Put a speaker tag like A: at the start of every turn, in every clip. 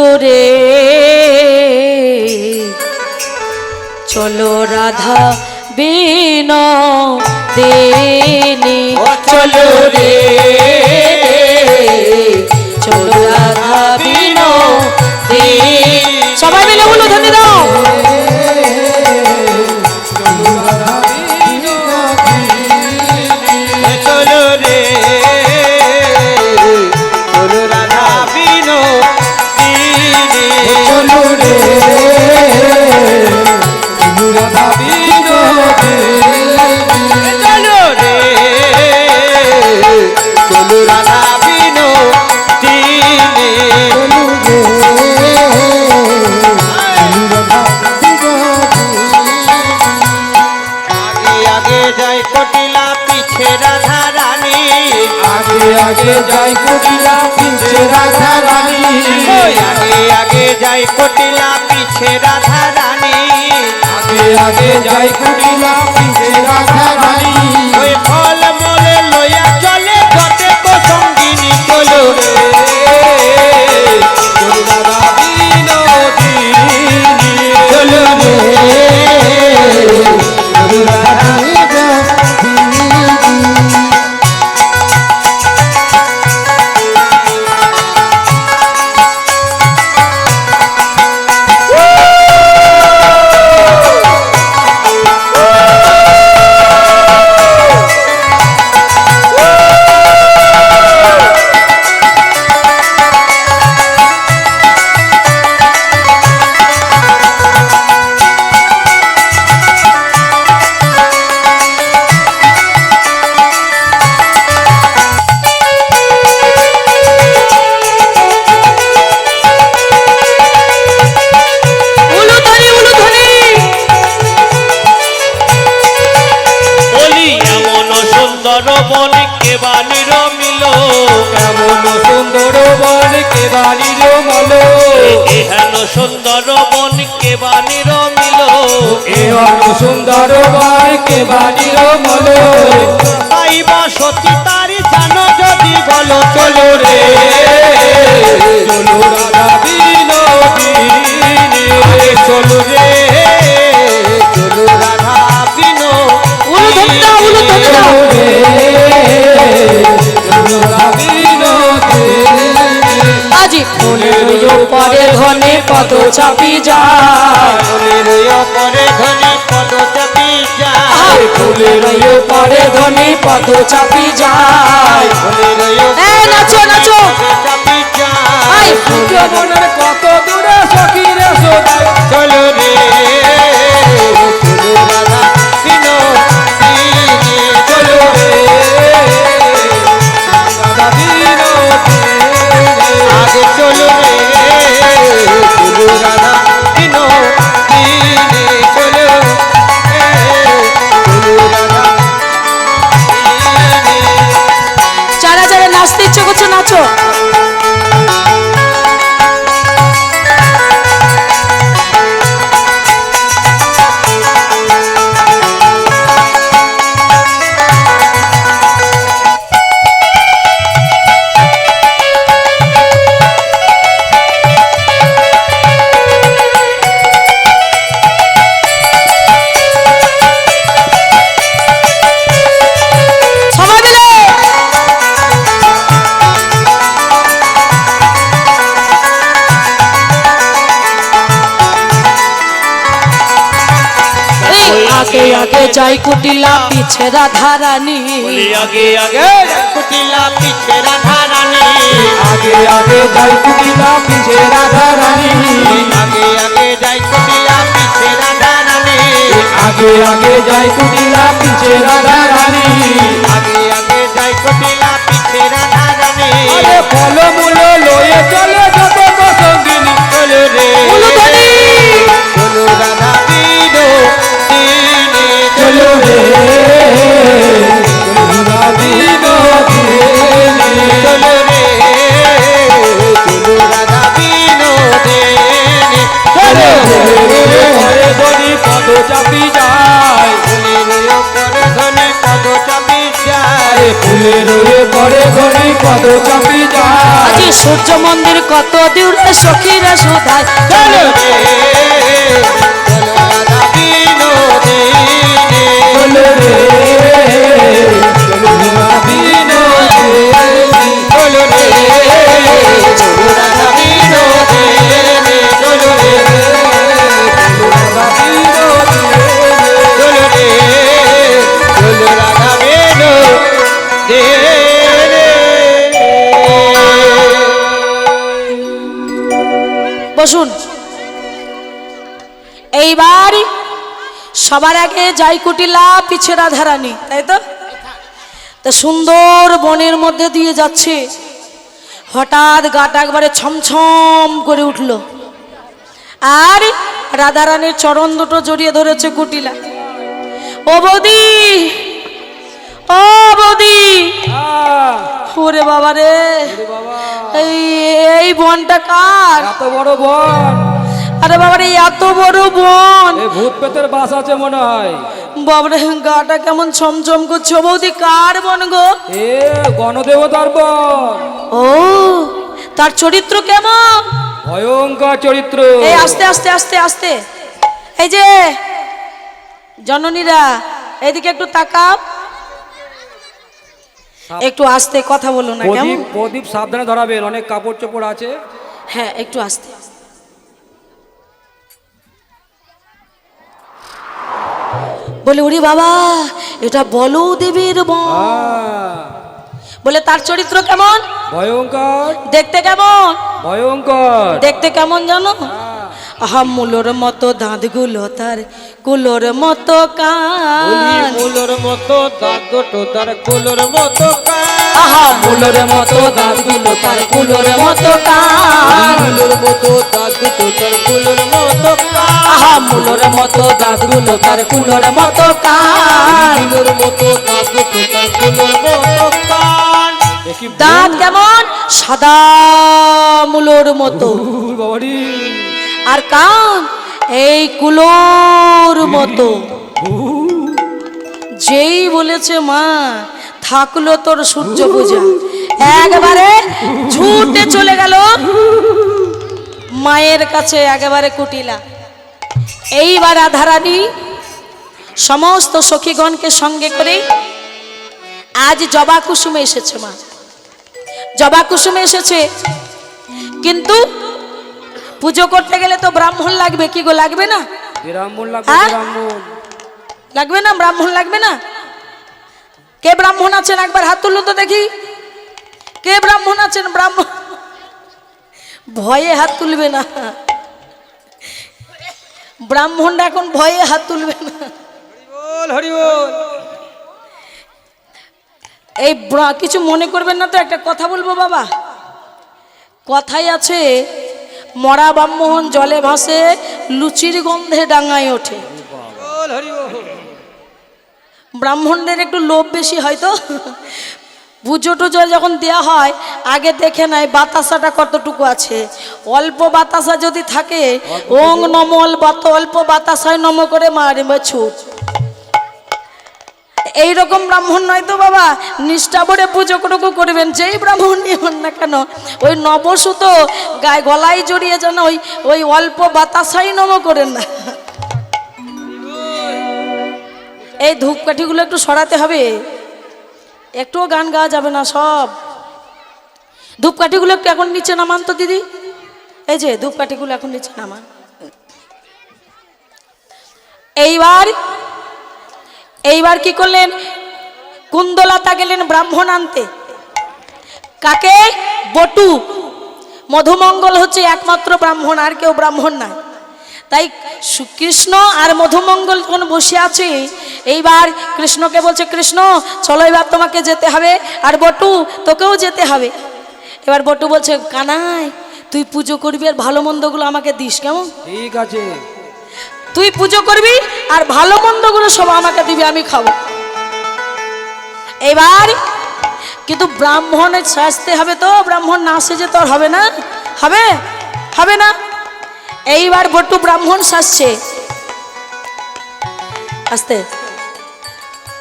A: চলো রে। চলো রাধা বিন দেনি চলো রে। চলো রাধা বিন সবাই মিলে বলো ধনে
B: যায় কটিলা পিছে রাধা
C: আগে আগে যাই কবিরা পিছে রাধা রানী।
B: আগে আগে যায় কটিলা পিছে রাধা রানী।
C: আগে আগে যাই কবিরা পিছে রাধা রানী।
B: ওই ফল মলে লইয়া চলে ঘটে কো সঙ্গিনী চলো রে
C: চলো
B: রে সুন্দর বন কে বাণীর মিল
C: এমন সুন্দর বন কে বাণীর মল
A: পদ চাপি যায়।
B: পরে ধনে কত চাপি
A: আহারে ফুলের পরে ধনে কত চাপি যায়। এই নাচো নাচো। আই
C: সূর্য মনের
A: পিছে রাধা রানী
B: আগে আগে। কুটিলা পিছে রাধা রানী
C: আগে আগে যাই কুটিলা পিছে রাধা রানী
B: আগে আগে যাই কুটিলা পিছে রাধা রানী
C: আগে আগে যাই কুটিলা পিছে রাধা রানী
A: সূর্য মন্দির কত দূরে সখীরা সুধায়। সবার আগে যাই কুটিলা পিছে রাধারানী তাই তো? তা সুন্দর বনের মধ্যে দিয়ে যাচ্ছে। হঠাৎ গাটা একবারে ছমছম করে উঠল। আর রাধারানীর চরণ দুটো জড়িয়ে ধরেছে কুটিলা। ও বৌদি! ও বৌদি! ওরে বাবা। রে এই এই বনটা কার?
C: এত বড় বন।
A: আরে বাবারে এত বড় বন।
C: ভূত পেতের বাস আছে মনে হয়।
A: বাবারে গাটা কেমন ছমছম করছে। বৌদি কার বন গো?
C: এ গণদেবতার বন।
A: ও তার চরিত্র কেমন?
C: ভয়ঙ্কর চরিত্র।
A: এই আস্তে আস্তে আস্তে আস্তে। এই যে জননীরা এদিকে একটু তাকাও। একটু আস্তে কথা বলো না কেমন?
C: প্রদীপ প্রদীপ সাবধানে ধরাবেন অনেক কাপড় চোপড় আছে।
A: হ্যাঁ একটু আস্তে আস্তে। বলে ওরে বাবা এটা বলো দেবীর বলে তার চরিত্র কেমন?
C: ভয়ঙ্কর।
A: দেখতে কেমন?
C: ভয়ঙ্কর।
A: দেখতে কেমন জানো? আহা মুলোর মতো দাঁতগুলো তার কুলোর মতো কান।
B: কুলোর মতো দাঁত দুটো তার কুলোর মতো কান।
A: আহা মুলোর মতো দাঁতগুলো তার কুলোর মতো কান।
B: কুলোর মতো দাঁত দুটো তার কুলোর মতো
A: মুলোর মতো দাঁতগুলো তার কুলোর মতো
B: মতো দাঁত কুলোর মতো
A: দাঁত কেমন? সাদা মুলোর মতো। আর কান এই কুলোর মতো। যেই বলেছে মা থাকল তোর সূর্য পূজা একবারে ছুটে চলে গেল মায়ের কাছে একেবারে কুটিলা। এইবার আধারানী সমস্ত সখীগণকে সঙ্গে করে আজ জবা কুসুমে এসেছে মা। জবা কুসুমে এসেছে। কিন্তু পুজো করতে গেলে তো ব্রাহ্মণ লাগবে কি গো লাগবে না?
C: লাগবে
A: হ্যাঁ? লাগবে না ব্রাহ্মণ লাগবে না? কে ব্রাহ্মণ আছেন? একবার হাত তুলুন তো দেখি। কে ব্রাহ্মণ আছেন? ব্রাহ্মণ। ভয়ে হাত তুলবে না। ব্রাহ্মণরা এখন ভয়ে হাত তুলবে না। এই ব্রা- কিছু মনে করবেন না তো একটা কথা বলব বাবা? কথাই আছে মরা ব্রাহ্মণ জলে ভাসে লুচির গন্ধে ডাঙায় ওঠে। ব্রাহ্মণদের একটু লোভ বেশি হয়তো পুজো টুজো যখন দেওয়া হয় আগে দেখে নাই বাতাসাটা কতটুকু আছে। অল্প বাতাসা যদি থাকে ওং নমল বাত অল্প বাতাসায় নম করে মারে ছুট এইরকম ব্রাহ্মণ নয় তো বাবা নিষ্ঠা ভরে পুজো টুকু করবেন যেই ব্রাহ্মণই হন না কেন ওই নবসুত গায়ে গলায় জড়িয়ে যেন ওই ওই অল্প বাতাসাই নম করেন না। এই ধূপকাঠিগুলো একটু সরাতে হবে। একটুও গান গাওয়া যাবে না সব। ধূপকাঠিগুলো এখন নিচে নামান তো দিদি। এই যে, ধূপকাঠিগুলো এখন নিচে নামান। এইবার এইবার কি করলেন? কুন্দলতা গেলেন ব্রাহ্মণ আনতে। কাকে? বটু। মধুমঙ্গল হচ্ছে একমাত্র ব্রাহ্মণ, আর কেউ ব্রাহ্মণ নাই তাই কৃষ্ণ আর মধুমঙ্গল যখন বসে আছে? এইবার কৃষ্ণকে বলছে কৃষ্ণ চলো এবার তোমাকে যেতে হবে আর বটু তোকেও যেতে হবে। এবার বটু বলছে কানাই তুই পুজো করবি আর ভালো মন্দগুলো আমাকে দিস কেমন?
C: ঠিক আছে।
A: তুই পুজো করবি আর ভালো মন্দগুলো সব আমাকে দিবি আমি খাব। এবার কিন্তু ব্রাহ্মণের সাজতে হবে তো ব্রাহ্মণ না সেজে তোর হবে না। হবে? হবে না? এইবার বটু ব্রাহ্মণ সাজছে আস্তে।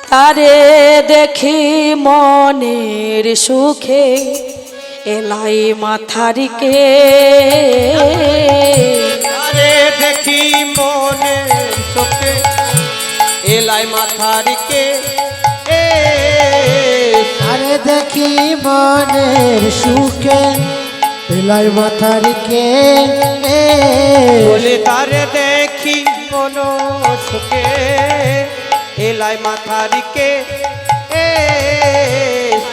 A: তারে দেখি মনের সুখে এলাই মাথারিকে
B: আরে দেখি মনে চোখে এলাই মাথারিকে এ
C: আরে দেখি মনের সুখে এলাই মাথার কে
B: বলে তারে দেখি মন সুখে। এলাই মাথারিকে এ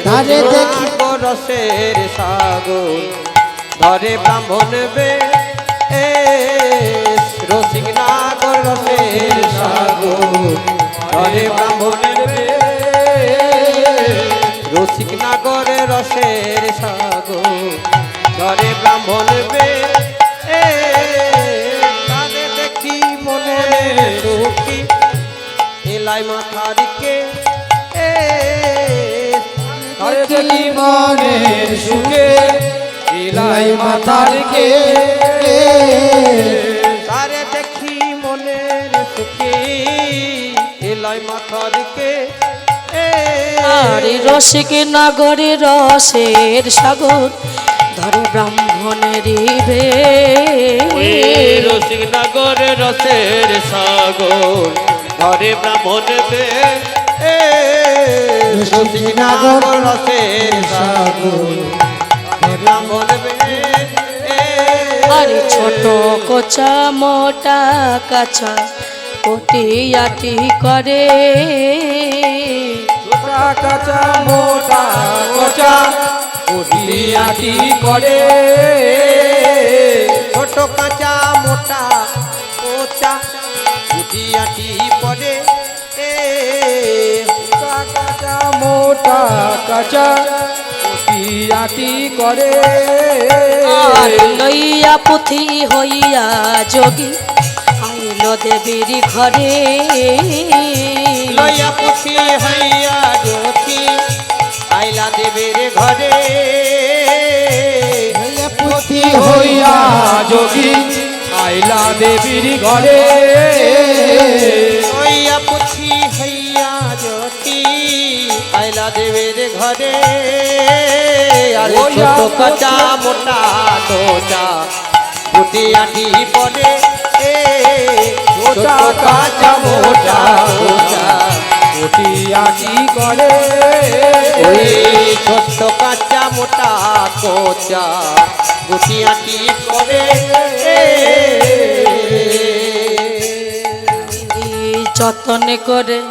C: তারে দেখি।
B: রসের সাগর? ধরে ব্রাহ্মণ বে এ রসিক নাগর রসের সাগর। ধরে ব্রাহ্মণ বে রসিক নাগর রসের সাগর। ধরে ব্রাহ্মণ বে দেখি মনে এলাই মাথারিকে এ, তারে
C: দেখি মনের সুখে। এলাই মাথার কে
B: তারে দেখি মনের সুখে। এলাই মাথারিকে
A: আরে রসিক নগরে রসের সাগর ধরে ব্রাহ্মণের বে
B: রসিক নগর রসের সাগর ধরে ব্রাহ্মণ বে রসিক নগর রসের সাগর ব্রাহ্মণ বে
A: আরে ছোট কোচা মোটা কাছা কোটিয়াটি করে।
C: কাঁচা মোটা কচা উঠিয়াটি করে।
B: ছোট কাঁচা মোটা পড়ে এ
C: ছোটা কাঁচা মোটা কাঁচা উঠিয়াটি করে।
A: আর লইয়া পুথি হইয়া যোগী আইল দেবীর ঘরে।
B: লইয়া পুথি হইয়া জ্যোতি আইলা দেবের ঘরে।
C: পুথি হইয়া যোগী আইলা দেবীর ঘরে।
B: লইয়া পুথি হইয়া জ্যোতি আইলা দেবের ঘরে। আর ছোট কাঁচা মোটা দোচা পুটি আটি পড়ে ছোট কাঁচা মোটা দোচা
C: উঠিয়াটি করে?
B: ওই ছোট্ট কাঁচা মোটা কোচা গুটি আটি করে?
A: যতন করে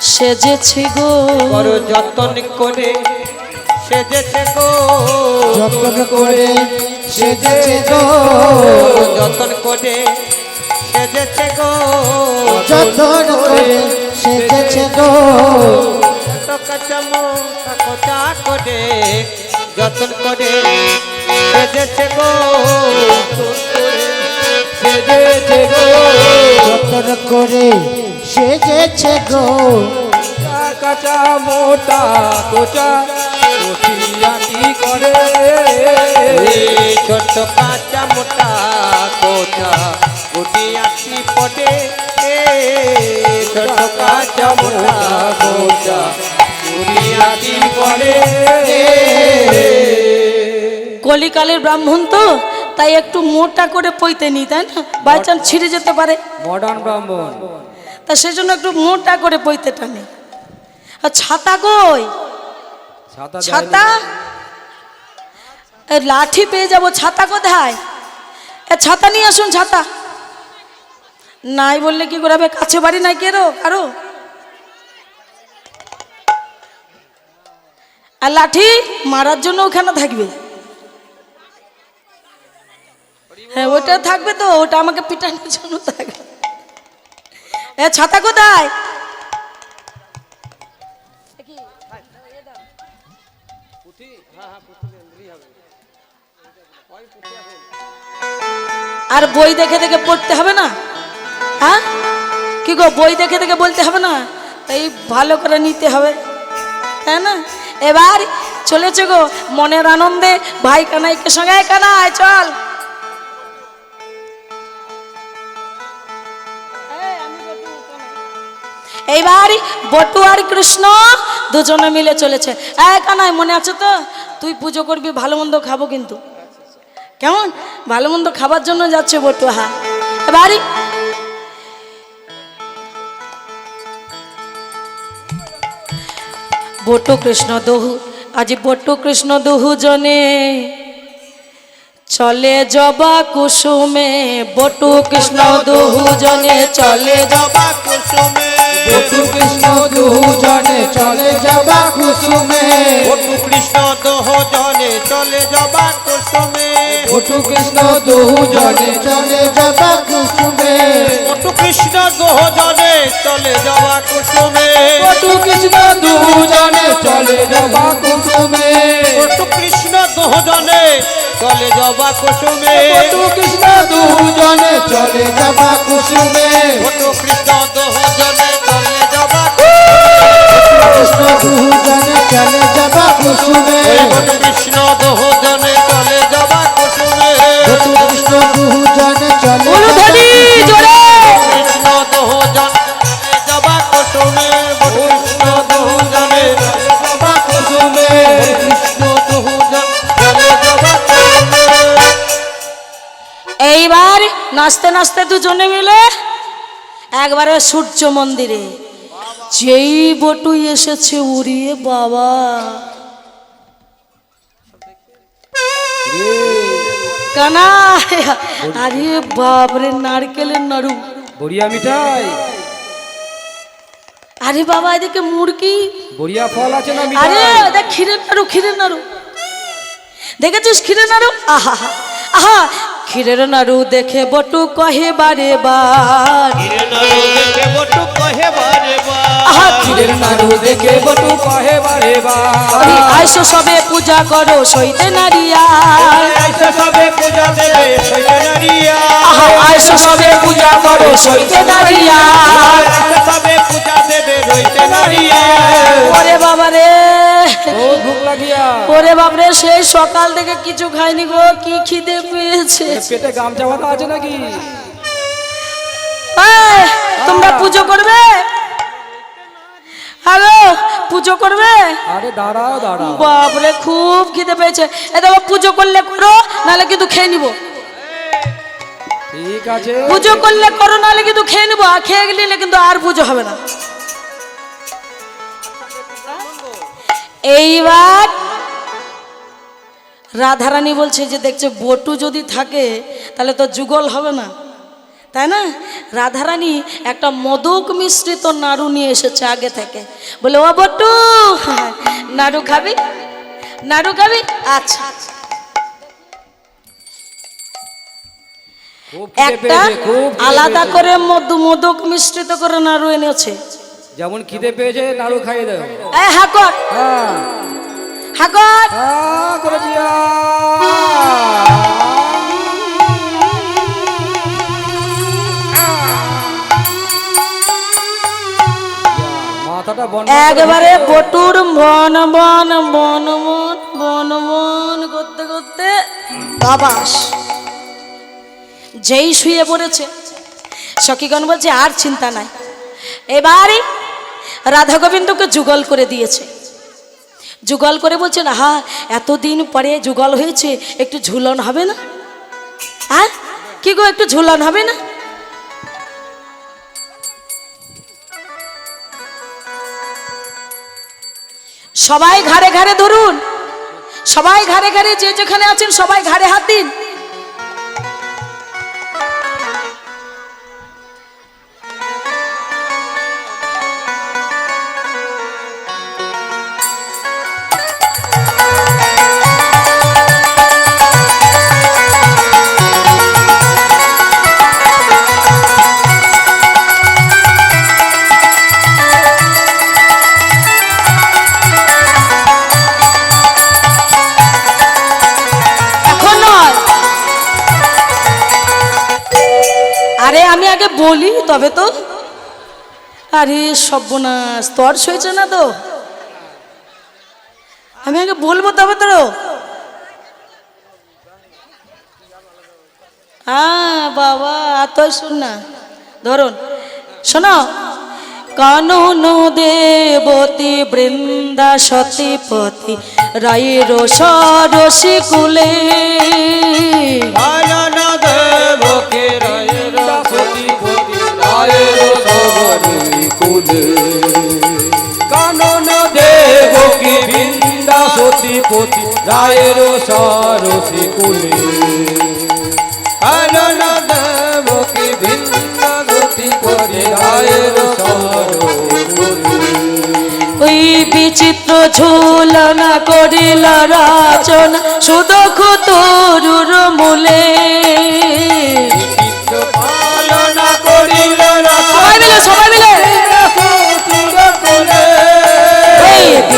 A: সেজেছি গো।
B: বড় যতন করে সেজেছে গো।
C: যতন করে সেজেছে গো।
B: যতন করে সেজেছে গো।
C: যতন করে সেজেছে গো।
B: কাঁচা করে যতন করে সেজেছে গো।
C: সেজেছে গো। যতন করে সেজেছে গো। কাঁচা মোটা কোচা উঠিয়াটি করে?
B: ছোট কাঁচা মোটা কোচা গুটি পটে। ছোট কাঁচা মোটা গুটি
A: কলিকালের ব্রাহ্মণ তো তাই একটু মোটা করে পইতে নি তাই না? বাই চান্স ছিঁড়ে যেতে পারে।
C: মডার্ন ব্রাহ্মণ।
A: তা সেজন্য একটু মোটা করে পইতে টানে। আর ছাতা কই? ছাতা লাঠি পেয়ে যাব ছাতা কোথায়? এ ছাতা নিয়ে আসুন ছাতা। নাই বললে কি করে কাছে বাড়ি নাই কেরো? কারও? আর লাঠি মারার জন্য ওখানে থাকবে। হ্যাঁ ওটা থাকবে তো ওটা আমাকে পিটানোর জন্য থাকবে। এ ছাতা কোথায়? আর বই দেখে দেখে পড়তে হবে না? হ্যাঁ? কি গো, বই দেখে দেখে বলতে হবে না? তাই ভালো করে নিতে হবে। তাই না? এবার চলেছে গো, মনের আনন্দে ভাই কানাইকে সঙ্গে। "এই কানাই, চল। এইবার বটু আর কৃষ্ণ দুজনে মিলে চলেছে। এক কানাই, মনে আছে তো? তুই পুজো করবি, ভালো মন্দ খাব কিন্তু। কেমন? ভালো মন্দ খাবার জন্য যাচ্ছে বটু হ্যাঁ এবারই বটু কৃষ্ণ দহু, আজ বটু কৃষ্ণ দহু জনে। চলে জবা কুসুমে বটু কৃষ্ণ দহু জনে, চলে
B: জবা কুসুমে
C: বটু কৃষ্ণ
B: দহু জনে, চলে জবা কুসুমে।
C: বটু কৃষ্ণ
B: দহু জনে, চলে জবা কুসুমে।
C: বটু কৃষ্ণ দুজনে চলে যাবা কুসুমে।
B: বটু কৃষ্ণ দোহ জনে চলে জবা কুসুমে।
C: বটু কৃষ্ণ দুজনে চলে যাবা কুসুমে।
B: বটু কৃষ্ণ দোহ জনে চলে জবা
C: কুসুমে।
B: বটু কৃষ্ণ
C: দুজনে চলে
B: যাবা কুসুমে। বটু কৃষ্ণ
A: নাচতে নাচতে দুজনে মিলে একবারে সূর্য মন্দিরে। যেই বটুই এসেছে উড়িয়ে বাবা। কানা আরে বাপরে নারকেলের নাড়ু।
D: বড়িয়া মিঠাই।
A: আরে বাবা এদিকে মুরগি।
D: বড়িয়া ফল আছে না
A: আরে দেখ ক্ষীরের নাড়ু ক্ষীরের নাড়ু। দেখেছিস ক্ষীরের নাড়ু? আহা আহা। ক্ষীরের নাড়ু দেখে বটু কহে বারে বার
D: ক্ষীরের নাড়ু দেখে বটু কহে বারে বার
A: আইসো সবে পূজা করো সইতে
B: আইসা সবে পূজা দেবে
A: আইসো সবে পূজা করো সইতে
B: আইসা সবে পূজা দেবে সৈতনারিয়া
A: ওরে বাবা রে। ওরে বাবরে সেই সকাল থেকে কিছু খাইনি গো কি খিদে পেয়েছে।
D: পেটে গামছা বাঁধা আছে নাকি?
A: তোমরা পুজো করবে? হ্যালো পুজো করবে?
D: আরে দাঁড়াও দাঁড়াও।
A: বাপরে খুব খিদে পেয়েছে। এ দেখো পুজো করলে করো নাহলে কিন্তু খেয়ে নিবো।
D: ঠিক আছে।
A: পুজো করলে করো নাহলে কিন্তু খেয়ে নিবো। আর খেয়ে গেলে কিন্তু আর পুজো হবে না। এইবার রাধারানী বলছে যে দেখছে বটু যদি থাকে তাহলে তো যুগল হবে না। তাই না? রাধারানী একটা মদক মিশ্রিত নাড়ু নিয়ে এসেছে আগে থেকে। বলে ও বটু নাড়ু খাবি? নাড়ু খাবি? আচ্ছা
D: খুব
A: একটা
D: খুব
A: আলাদা করে মধু মদক মিশ্রিত করে নাড়ু এনেছে।
D: যেমন খিদে পেয়েছে নাড়ু খাইয়ে দেয় হ্যাঁ
A: হাকর
D: হ্যাঁ। করে
A: একবারে বটুর বন বন বন বন বন বন করতে করতে বাবাস। যেই শুয়ে পড়েছে সখীগণ বলছে আর চিন্তা নাই। এবারই রাধা গোবিন্দকে যুগল করে দিয়েছে। যুগল করে বলছেন হা এতদিন পরে যুগল হয়েছে, একটু ঝুলন হবে না? হ্যাঁ? কি গো, একটু ঝুলন হবে না? সবাই ঘরে ঘরে ধরুন, সবাই ঘরে ঘরে যে যেখানে আছেন সবাই ঘরে হাত দিন। তবে তো? আরে, সর্বনাশ, তর সইছে না তো? আমি আগে বলব তবে তো? বাবা শুন না। ধরুন, শোনো, কানন দেবতী, বৃন্দা সতীপতি, রায়ের সরসী কুলে।
B: কুলে
D: কানন দেবকী বৃন্দা সতীপতি রায়ের সরসী কুলে।
B: কানন দেবকে ভিন্ন গতি করে রায়ের
A: ওই বিচিত্র ঝুলনা করিল রাচনা সুদখ তরুর মূলে।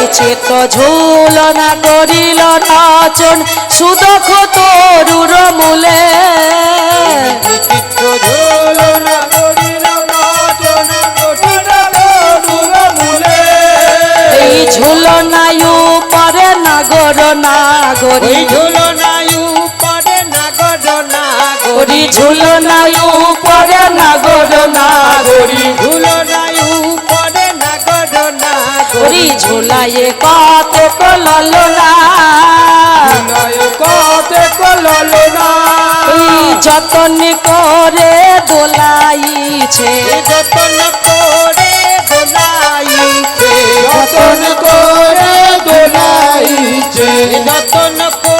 A: বিচিত্র ঝুলনা করিল রাচন সুদখ তরুর মূলে।
B: নাচনা
A: এই ঝুলনায় পরে নাগর নাগরী।
B: ঝোলনায় উপরে নাগর নাগরি।
A: ঝুলনায় পরে নাগর নাগরী।
B: ঝোলনায়
A: ঝুলায়ে কত কললনা
D: কতে কলল না।
A: যতন করে দোলাইছে
B: যতন করে দোলাইছে
C: যতন করে দোলাইছে
B: যতন করে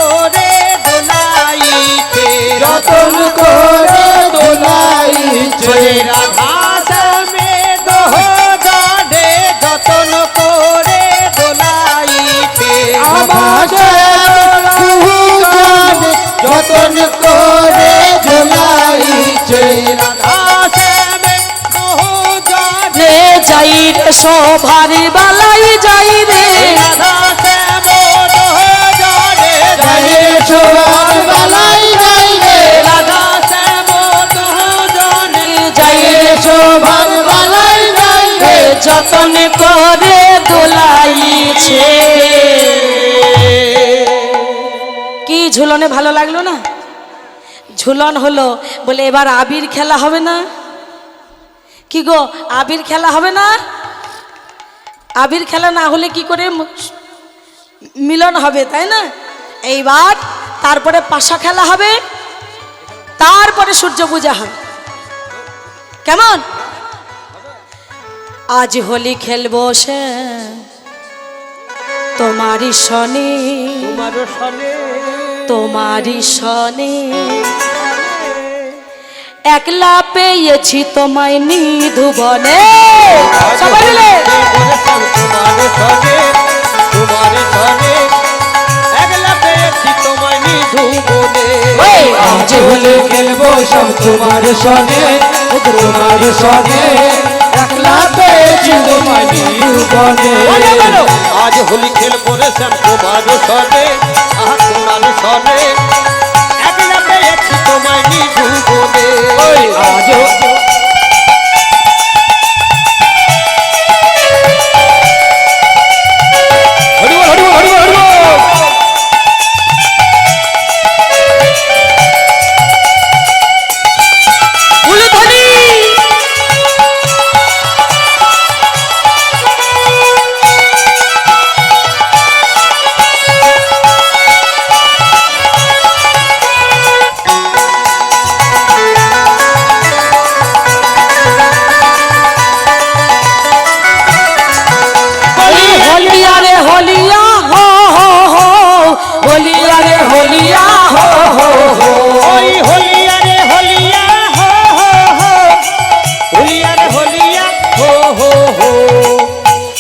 A: যাই রে। শোভার বালাই যাই রে।
C: সোয়ার বালাই যাইরে
B: রাধা শ্যাম জানে
C: যাইরে বালাই যাইরে
A: রে। যতন করে দোলাইছে। কি ঝুলনে ভালো লাগল না? ঝুলন হলো বলে এবার আবির খেলা হবে না? কি গো আবির খেলা হবে না? আবির খেলা না হলে কি করে মিলন হবে তাই না? এইবার তারপরে পাশা খেলা হবে তারপরে সূর্য পূজা হবে। কেমন? আজ হোলি খেলব সে তোমারই শনি
B: সনে
A: তোমারই শনি একলা পেয়েছি তোমায় নিধুবনে সবাই মিলে।
B: নিধুবনে
A: ওই,
C: আজ হলে খেলব সব তোমার সনে তোমার সনে। একলা পেয়েছি তোমায় নিরূপণে
B: বলো, বলো। আজ হোলি খেলব রে শ্যাম তোমার সনে আহা তোমার সনে। তোমায়
D: আজ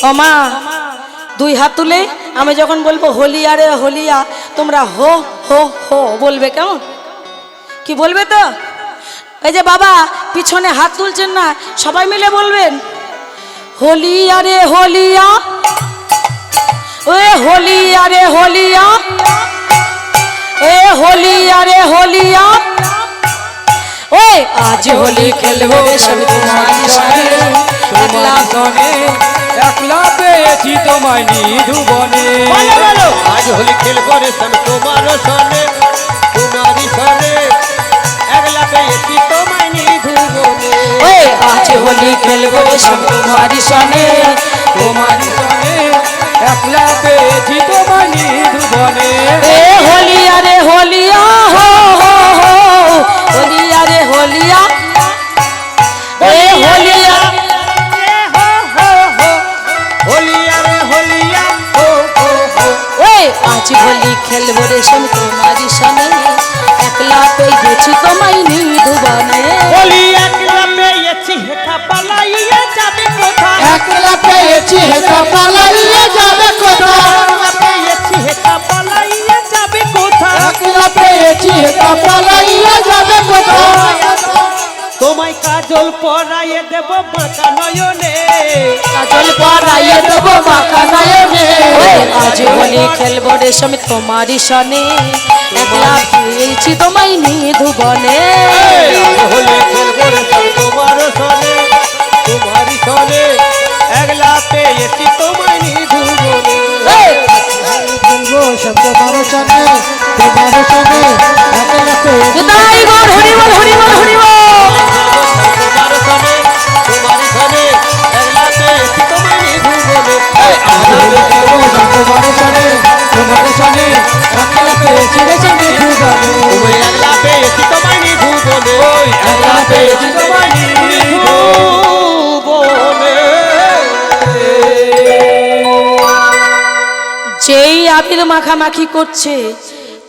A: ও মা দুই হাত তুলে আমি যখন বলব, হোলিয়া রে, হোলিয়া, তোমরা হো হো হো, বলবে কেমন? কি বলবে তো? এই যে বাবা, পিছনে হাত তুলছেন না, সবাই মিলে বলবেন, হোলিয়া রে, হোলিয়া ওয়ে হোলিয়া রে, হোলিয়া, এ হোলিয়া রে, হোলিয়া, ওই, আজ হোলি খেলব সব তোমার সাথে
D: তোমার সনে একলা পেয়েছি তোমায় নিধুবনে
B: আজ হোলি খেলব রে শ্যাম তোমার সনে তোমারই সনে একলা পেয়েছি তোমায় নিধুবনে
A: আজ হোলি খেলব রে শ্যাম তোমারি সনে
D: তোমারি সনে একলা পেয়েছি তোমায় নিধুবনে
A: এ হোলিয়া রে হোলিয়া হো হো হো। হোলিয়া রে হোলিয়া এ হোলিয়া আজ হোলি খেলব রে শ্যাম তোমারি সনে একলা পেয়েছি তোমায় নিধুবনে
B: বলি একলা পেয়েছি হেথা পালাইয়ে যাবে কোথায়?
C: একলা পেয়েছি হেতা পালাইয়ে যাবে কোথায়?
B: একলা পেয়েছি হেথা পালাইয়ে যাবে কোথায়?
C: একলা পেয়েছি হেতা পালাইয়া
B: কাজল পরাইয়ে দেব বাঁকা নয়নে।
A: কাজল পরাইয়ে দেবো মাখা নয়নে। ওই আজ হোলি খেলব রে শ্যাম তোমারি সনে। একলা পেয়েছি তোমায় নিধুবনে
B: হোলি খেলব রে সব তোমার সনে। তোমারই সনে একলা পেয়েছি তোমায়
A: এই,
C: বলব সব তোমার সনে তোমার সনে একলা পেয়েছি
A: জুতাই গো হরি বল। যেই আবির মাখামাখি করছে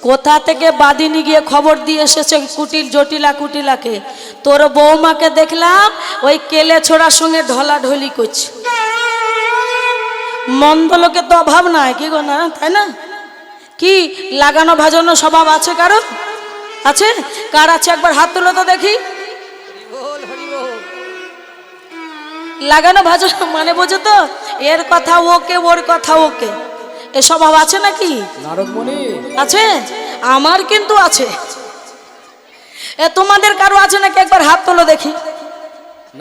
A: কোথা থেকে বাদিনী গিয়ে খবর দিয়ে এসেছে কুটিল জটিলা কুটিলাকে? তোর বৌমাকে দেখলাম, ওই কেলে ছোড়ার সঙ্গে ঢলাঢলি করছে। মন্দ লোকের তো অভাব নাই, কি গো না, তাই না? কি, লাগানো ভাজানো স্বভাব আছে কারও আছে? কার আছে? একবার হাত তুলো তো দেখি। লাগানো ভাজানো মানে বোঝো তো? এর কথা ওকে, ওর কথা ওকে। এ স্বভাব আছে নাকি? আছে? আমার কিন্তু আছে। এ তোমাদের কারও আছে নাকি? একবার হাত তোলো দেখি।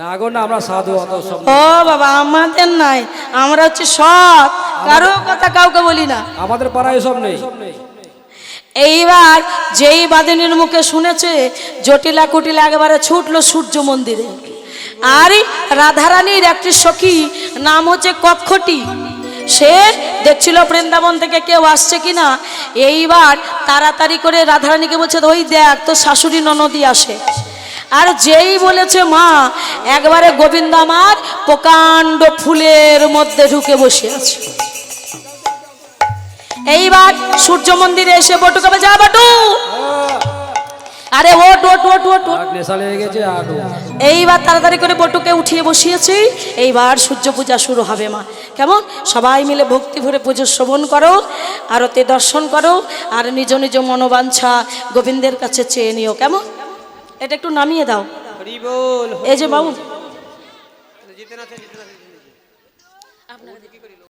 D: না গো না আমরা সাধু অত সব
A: ও বাবা আমাদের নাই। আমরা হচ্ছে সৎ। কারও কথা কাউকে বলি না।
D: আমাদের পাড়ায় এসব নেই।
A: এইবার যেই বাদিনীর মুখে শুনেছে জটিলা কুটিলা একেবারে ছুটলো সূর্য মন্দিরে। আর রাধারানীর একটি সখী নাম হচ্ছে কক্ষটি। সে দেখছিল বৃন্দাবন থেকে কেউ আসছে কিনা। এইবার তাড়াতাড়ি করে রাধারানীকে বলছে, ওই দেখ তো শাশুড়ি ননদি আসে। আর যেই বলেছে মা, একবারে গোবিন্দ আমার প্রকাণ্ড ফুলের মধ্যে ঢুকে বসে আছে। এইবার সূর্য মন্দিরে এসে বটুকে যা বাটু! আরে ওট ওট ওট ওট এইবার তাড়াতাড়ি করে বটুকে উঠিয়ে বসিয়েছি এইবার সূর্য পূজা শুরু হবে মা কেমন সবাই মিলে ভক্তি ভরে পুজো শ্রবণ করো আরতে দর্শন করো আর নিজ নিজ মনোবাঞ্ছা গোবিন্দের কাছে চেয়ে নিও কেমন এটা একটু নামিয়ে দাও এই যে বাবু